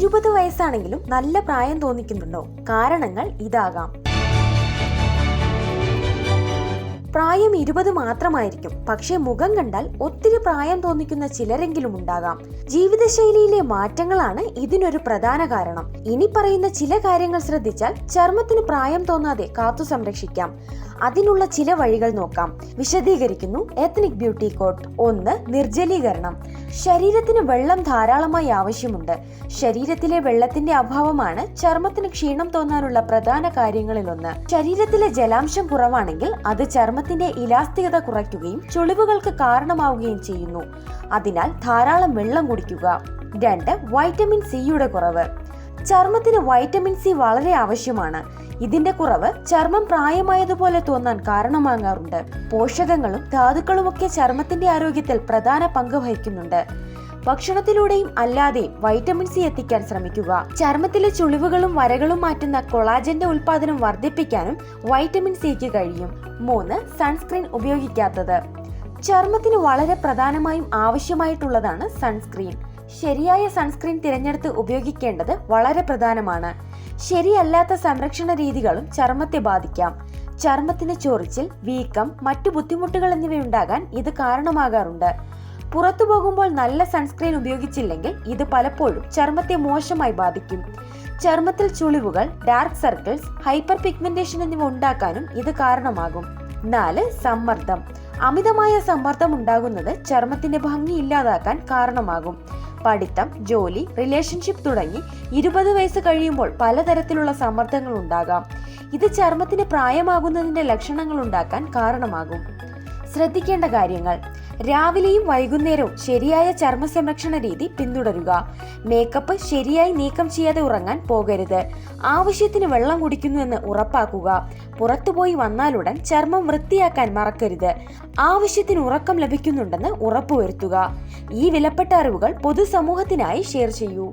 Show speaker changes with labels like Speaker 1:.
Speaker 1: ഇരുപത് വയസ്സാണെങ്കിലും നല്ല പ്രായം തോന്നിക്കുന്നുണ്ടോ? കാരണങ്ങൾ ഇതാകാം. പ്രായം ഇരുപത് മാത്രമായിരിക്കും. പക്ഷേ മുഖം കണ്ടാൽ ഒത്തിരി പ്രായം തോന്നിക്കുന്ന ചിലരെങ്കിലും ഉണ്ടാകാം. ജീവിതശൈലിയിലെ മാറ്റങ്ങളാണ് ഇതിനൊരു പ്രധാന കാരണം. ഇനി പറയുന്ന ചില കാര്യങ്ങൾ ശ്രദ്ധിച്ചാൽ ചർമ്മത്തിന് പ്രായം തോന്നാതെ കാത്തു സംരക്ഷിക്കാം. അതിനുള്ള ചില വഴികൾ നോക്കാം. വിശദീകരിക്കുന്നു എത്നിക് ബ്യൂട്ടി കോട്ട് ഒന്ന് നിർജലീകരണം. ശരീരത്തിന് വെള്ളം ധാരാളമായി ആവശ്യമുണ്ട്. ശരീരത്തിലെ വെള്ളത്തിന്റെ അഭാവമാണ് ചർമ്മത്തിന് ക്ഷീണം തോന്നാനുള്ള പ്രധാന കാര്യങ്ങളിലൊന്ന്. ശരീരത്തിലെ ജലാംശം കുറവാണെങ്കിൽ അത് ചർമ്മത്തിന്റെ ഇലാസ്തികത കുറയ്ക്കുകയും ചുളിവുകൾക്ക് കാരണമാവുകയും ചെയ്യുന്നു. അതിനാൽ ധാരാളം വെള്ളം കുടിക്കുക. രണ്ട് വൈറ്റമിൻ സിയുടെ കുറവ്. ചർമ്മത്തിന് വൈറ്റമിൻ സി വളരെ ആവശ്യമാണ്. ഇതിന്റെ കുറവ് ചർമ്മം പ്രായമായതുപോലെ തോന്നാൻ കാരണമാകാറുണ്ട്. പോഷകങ്ങളും ധാതുക്കളുമൊക്കെ ചർമ്മത്തിന്റെ ആരോഗ്യത്തിൽ പ്രധാന പങ്ക് വഹിക്കുന്നുണ്ട്. ഭക്ഷണത്തിലൂടെയും അല്ലാതെ വൈറ്റമിൻ സി എത്തിക്കാൻ ശ്രമിക്കുക. ചർമ്മത്തിലെ ചുളിവുകളും വരകളും മാറ്റുന്ന കൊളാജന്റെ ഉൽപാദനം വർദ്ധിപ്പിക്കാനും വൈറ്റമിൻ സിക്ക് കഴിയും. മൂന്ന് സൺസ്ക്രീൻ ഉപയോഗിക്കാത്തത്. ചർമ്മത്തിന് വളരെ പ്രധാനമായും ആവശ്യമായിട്ടുള്ളതാണ് സൺസ്ക്രീൻ. ശരിയായ സൺസ്ക്രീൻ തിരഞ്ഞെടുത്ത് ഉപയോഗിക്കേണ്ടത് വളരെ പ്രധാനമാണ്. ശരിയല്ലാത്ത സംരക്ഷണ രീതികളും ചർമ്മത്തെ ബാധിക്കാം. ചർമ്മത്തിന് ചൊറിച്ചിൽ വീക്കം മറ്റു ബുദ്ധിമുട്ടുകൾ എന്നിവയുണ്ടാകാൻ ഇത് കാരണമാകാറുണ്ട്. പുറത്തു പോകുമ്പോൾ നല്ല സൺസ്ക്രീൻ ഉപയോഗിച്ചില്ലെങ്കിൽ ഇത് പലപ്പോഴും ചർമ്മത്തെ മോശമായി ബാധിക്കും. ചർമ്മത്തിൽ ചുളിവുകൾ ഡാർക്ക് സർക്കിൾസ് ഹൈപ്പർ പിഗ്മെന്റേഷൻ എന്നിവ ഉണ്ടാക്കാനും ഇത് കാരണമാകും. നാല് സമ്മർദ്ദം. അമിതമായ സമ്മർദ്ദം ഉണ്ടാകുന്നത് ചർമ്മത്തിന്റെ ഭംഗി ഇല്ലാതാക്കാൻ കാരണമാകും. പഠിത്തം ജോലി റിലേഷൻഷിപ്പ് തുടങ്ങി ഇരുപത് വയസ്സ് കഴിയുമ്പോൾ പലതരത്തിലുള്ള സമ്മർദ്ദങ്ങൾ ഉണ്ടാകാം. ഇത് ചർമ്മത്തിന് പ്രായമാകുന്നതിന്റെ ലക്ഷണങ്ങൾ ഉണ്ടാക്കാൻ കാരണമാകും. ശ്രദ്ധിക്കേണ്ട കാര്യങ്ങൾ. രാവിലെയും വൈകുന്നേരവും ശരിയായ ചർമ്മ സംരക്ഷണ രീതി പിന്തുടരുക. മേക്കപ്പ് ശരിയായി നീക്കം ചെയ്യാതെ ഉറങ്ങാൻ പോകരുത്. ആവശ്യത്തിന് വെള്ളം കുടിക്കുന്നുവെന്ന് ഉറപ്പാക്കുക. പുറത്തുപോയി വന്നാലുടൻ ചർമ്മം വൃത്തിയാക്കാൻ മറക്കരുത്. ആവശ്യത്തിന് ഉറക്കം ലഭിക്കുന്നുണ്ടെന്ന് ഉറപ്പുവരുത്തുക. ഈ വിലപ്പെട്ട അറിവുകൾ പൊതുസമൂഹത്തിനായി ഷെയർ ചെയ്യൂ.